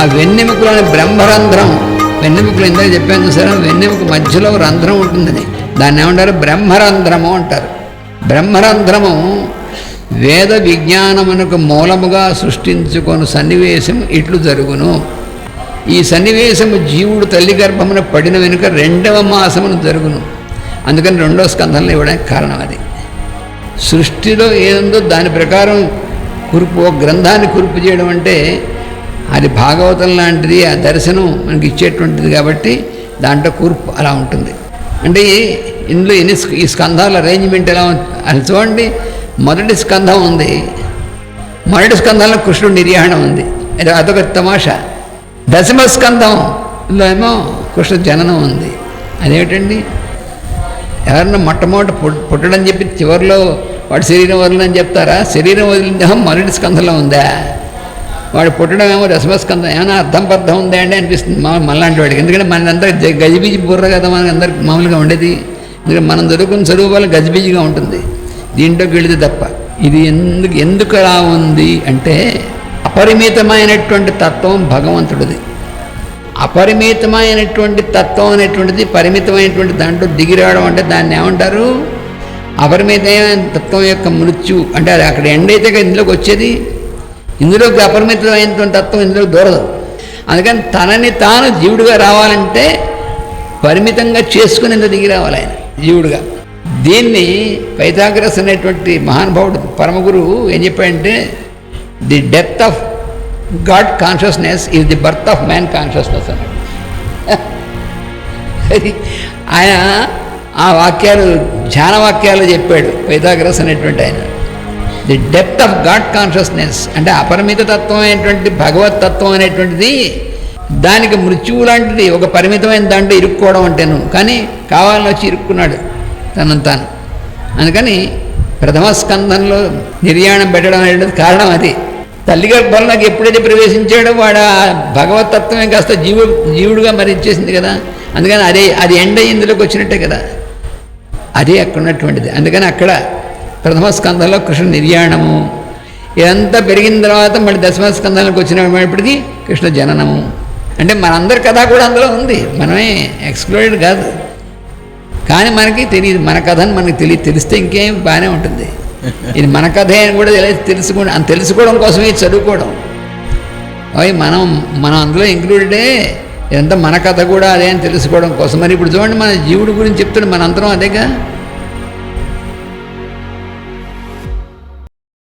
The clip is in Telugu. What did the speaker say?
ఆ వెన్నెముకలోని బ్రహ్మరంధ్రం. వెన్నెముకలు ఇందాక చెప్పాను సరే వెన్నెముక మధ్యలో రంధ్రం ఉంటుందని. దాన్ని ఏమంటారు? బ్రహ్మరంధ్రము అంటారు. బ్రహ్మరంధ్రము వేద విజ్ఞానమునకు మూలముగా సృష్టించుకొని సన్నివేశం ఇట్లు జరుగును. ఈ సన్నివేశము జీవుడు తల్లి గర్భమున పడిన వెనుక రెండవ మాసమును జరుగును. అందుకని రెండవ స్కంధంలో ఇవ్వడానికి కారణం అది. సృష్టిలో ఏందో దాని ప్రకారం కురుపు ఒక గ్రంథాన్ని కురుపు చేయడం అంటే అది భాగవతం లాంటిది ఆ దర్శనం మనకి ఇచ్చేటువంటిది కాబట్టి దాంట్లో కూర్పు అలా ఉంటుంది. అంటే ఇందులో ఎన్ని ఈ స్కంధాల అరేంజ్మెంట్ ఎలా అని అది చూడండి. మొదటి స్కంధం ఉంది. మొదటి స్కంధంలో కృష్ణుడు నిర్యాణం ఉంది. అది అదొక తమాషా. దశమ స్కంధంలో ఏమో కృష్ణ జననం ఉంది. అదేమిటండి? ఎవరన్నా మొట్టమొదటి పుట్టడం పుట్టడని చెప్పి చివరిలో వాడు శరీరం వదలని చెప్తారా? శరీరం వదిలిన మొదటి స్కంధంలో ఉందా? వాడు పుట్టడం ఏమో రసమస్కంధం ఏమైనా అర్థం పర్థం ఉందా అండి అనిపిస్తుంది. మా మళ్ళాంటి వాడికి. ఎందుకంటే మనందరూ గజిబిజి బుర్ర కదా మనకి అందరికి మామూలుగా ఉండేది. ఎందుకంటే మనం దొరుకున్న స్వరూపాలు వల్ల గజిబిజిగా ఉంటుంది. దీంట్లోకి వెళితే తప్ప. ఇది ఎందుకు ఎందుకు అలా ఉంది అంటే అపరిమితమైనటువంటి తత్వం భగవంతుడిది. అపరిమితమైనటువంటి తత్వం అనేటువంటిది పరిమితమైనటువంటి దాంట్లో దిగిరావడం అంటే దాన్ని ఏమంటారు? అపరిమితమైన తత్వం యొక్క మృత్యు. అంటే అది అక్కడ ఎండ్ అయితే ఇందులోకి వచ్చేది. ఇందులోకి అపరిమితమైనటువంటి తత్వం ఇందులోకి దూరదు. అందుకని తనని తాను జీవుడిగా రావాలంటే పరిమితంగా చేసుకుని ఇంత దిగి రావాలి ఆయన జీవుడిగా. దీన్ని పైథాగరస్ అనేటువంటి మహానుభావుడు పరమగురువు ఏం చెప్పాడంటే the death of God consciousness is the birth of man consciousness అన్నాడు. అది ఆయన ఆ వాక్యాలు ధ్యాన వాక్యాలు చెప్పాడు పైథాగరస్ అనేటువంటి ఆయన. The depth of God consciousness అంటే అపరిమిత తత్వం అయినటువంటి భగవత్ తత్వం అనేటువంటిది దానికి మృత్యువు లాంటిది ఒక పరిమితమైన దాంట్లో ఇరుక్కోవడం అంటేను. కానీ కావాలని వచ్చి ఇరుక్కున్నాడు తనను తాను. అందుకని ప్రథమ స్కంధంలో నిర్యాణం పెట్టడం అనేది కారణం అది. తల్లి గర్భంలోకి ఎప్పుడైతే ప్రవేశించాడో వాడు ఆ భగవతత్వమే కాస్త జీవుడు జీవుడుగా మరి ఇచ్చేసింది కదా. అందుకని అదే అది ఎండ ఇందులోకి వచ్చినట్టే కదా. అదే అక్కడ ఉన్నటువంటిది. అందుకని అక్కడ ప్రథమ స్కంధంలో కృష్ణ నిర్యాణము. ఇదంతా పెరిగిన తర్వాత మళ్ళీ దశమ స్కంధాలకు వచ్చినప్పటికీ కృష్ణ జననము. అంటే మనందరి కథ కూడా అందులో ఉంది. మనమే ఎక్స్క్లూడెడ్ కాదు. కానీ మనకి తెలియదు. మన కథ అని మనకి తెలియ తెలిస్తే ఇంకేం బాగానే ఉంటుంది. ఇది మన కథే అని కూడా తెలుసుకోండి అని తెలుసుకోవడం కోసమే చదువుకోవడం. అవి మనం మనం అందులో ఇంక్లూడెడే ఇదంతా మన కథ కూడా అదే అని తెలుసుకోవడం కోసం. మరి ఇప్పుడు చూడండి మన జీవుడి గురించి చెప్తుండే మన అంతరం అదేగా?